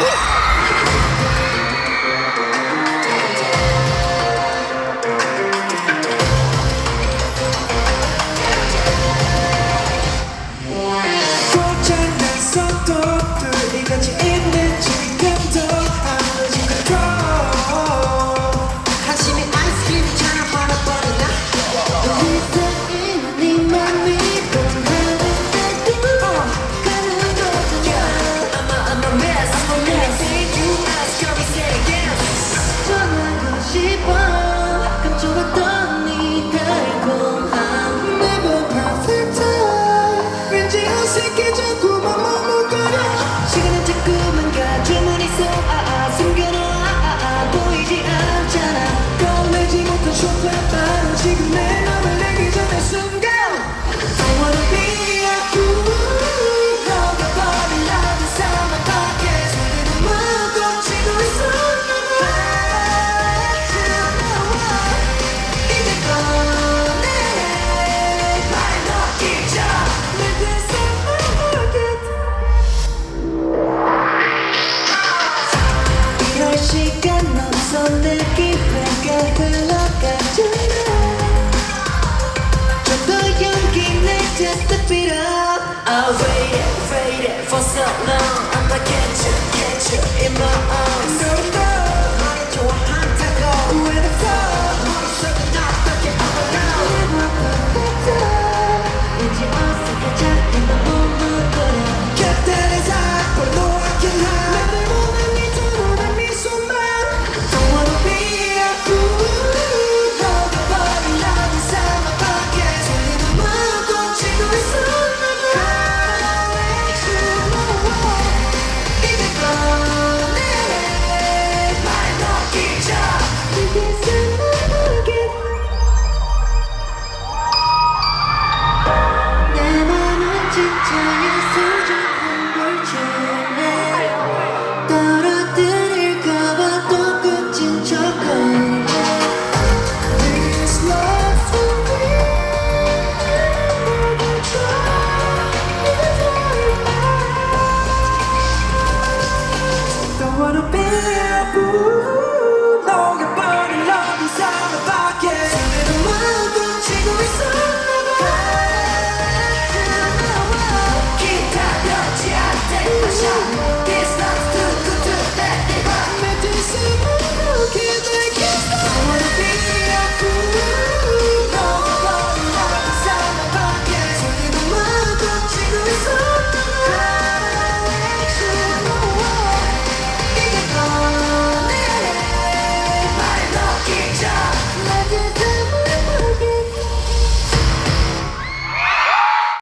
Yeah. 시간 없어 내 기회가 흘러가잖아 좀더 용기 내 just step it up I waited waited for so long I'm not catch you catch you in my arms be a fool.